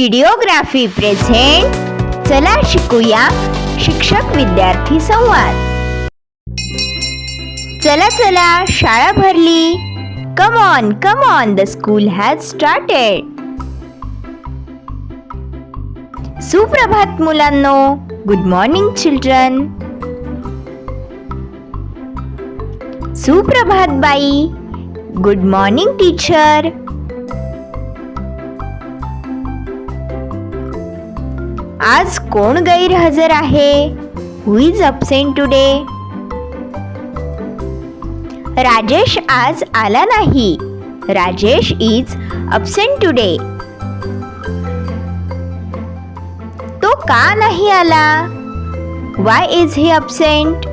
किडिओग्राफी present चला शिकूया शिक्षक विद्यार्थी संवाद. चला चला शाळा भरली. Come on come on the school has started सुप्रभात मुलांनो गुड मॉर्निंग चिल्ड्रन सुप्रभात बाई गुड मॉर्निंग टीचर आज कोण गैरहजर आहे? Who is absent today Rajesh आज आला नाही. राजेश इज अबसेंट टुडे तो का नाही आला? वाय इज ही अबसेंट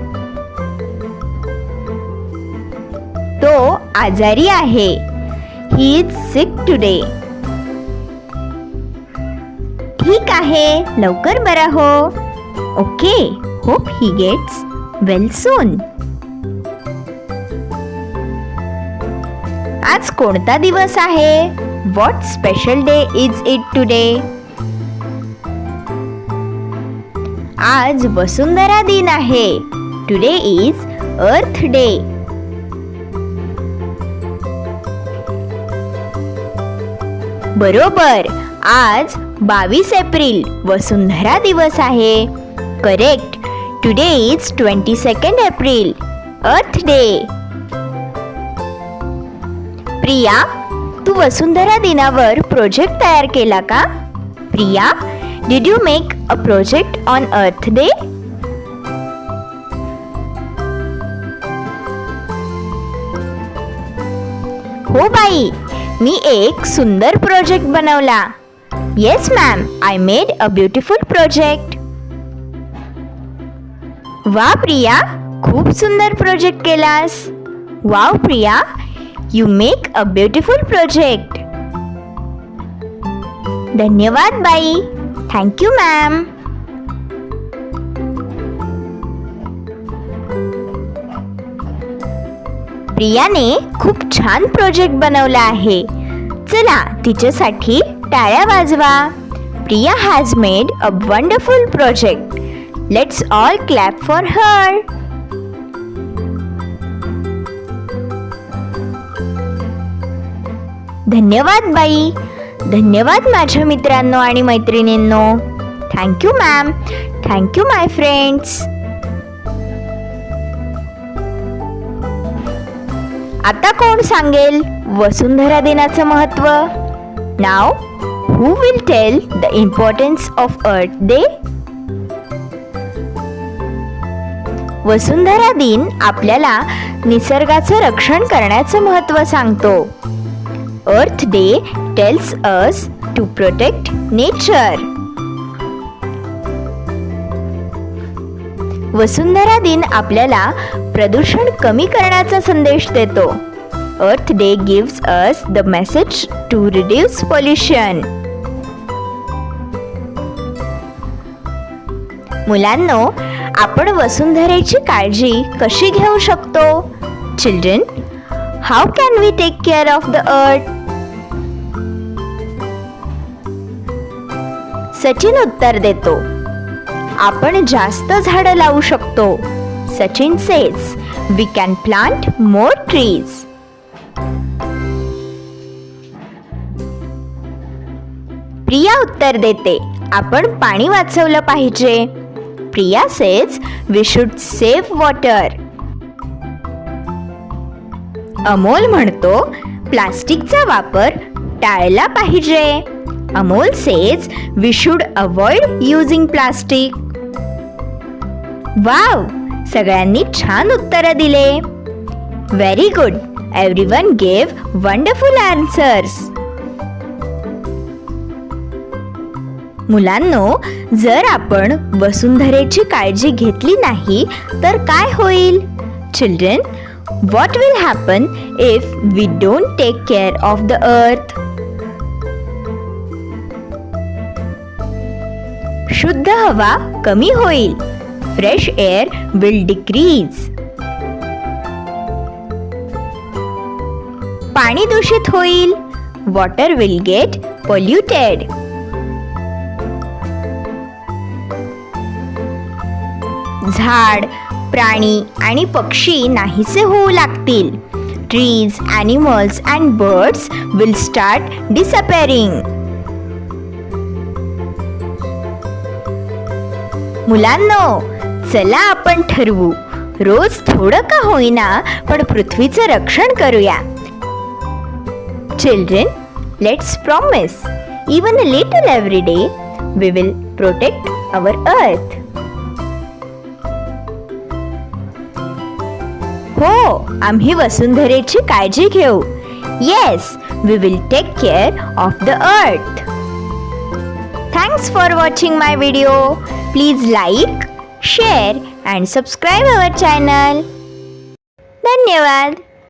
तो आजारी आहे. ही इज सिक टुडे ठीक आहे लवकर बरा हो. Okay hope he gets well soon आज कोणता दिवस आहे? What special day is it today आज वसुंधरा दिन आहे. टुडे इज अर्थ डे बरोबर आज बावीस एप्रिल वसुंधरा दिवस आहे. Correct today is twenty second April Earth Day Priya तू वसुंधरा दिनावर प्रोजेक्ट तयार केला का? Priya did you make a project on Earth Day हो बाई मी एक सुंदर प्रोजेक्ट बनवला. Yes ma'am I made a beautiful project वा प्रिया खूप सुंदर प्रोजेक्ट केलास wow Priya you make a beautiful project धन्यवाद बाई थँक्यू मॅम प्रियाने खूप छान प्रोजेक्ट बनवला आहे चला तिच्यासाठी टाळ्या वाजवा. Priya has made a wonderful project let's all clap for her धन्यवाद बाई. धन्यवाद माझ्या मित्रांनो आणि मैत्रिणींनो. Thank you ma'am thank you my friends आता कोण सांगेल वसुंधरा दिनाचं महत्त्व नाव who will tell the importance of Earth Day वसुंधरा दिन आपल्याला निसर्गाचं रक्षण करण्याचं महत्त्व सांगतो. Earth Day tells us to protect nature वसुंधरा दिन आपल्याला प्रदूषण कमी करण्याचा संदेश देतो. Earth Day gives us the message to reduce pollution मुलांनो आपण वसुंधरेची काळजी कशी घेऊ शकतो? Children how can we take care of the earth Sachin उत्तर देतो. आपण जास्त झाडं लावू शकतो. Sachin says we can plant more trees Priya उत्तर देते आपण पाणी वाचवलं पाहिजे. Priya says we should save water Amol म्हणतो प्लास्टिकचा वापर टाळला पाहिजे. Amol says we should avoid using plastic wow सगळ्यांनी छान उत्तरं दिले. Very good every one gave wonderful answers मुलांनो जर आपण वसुंधरेची काळजी घेतली नाही तर काय होईल? Children what will happen if we don't take care of the earth शुद्ध हवा कमी होईल. फ्रेश एअर विल डिक्रीज पाणी दूषित होईल. वॉटर विल गेट पोल्युटेड झाड प्राणी आणि पक्षी नाहीसे होऊ लागतील. Trees animals and birds will start disappearing मुलांनो चला आपण ठरवू. रोज थोडं का होईना पण पृथ्वीचं रक्षण करूया. Children let's promise even a little every day we will protect our earth हो आम्ही वसुंधरेची काळजी घेऊ. Yes we will take care of the earth thanks for watching my video please like share and subscribe our channel धन्यवाद.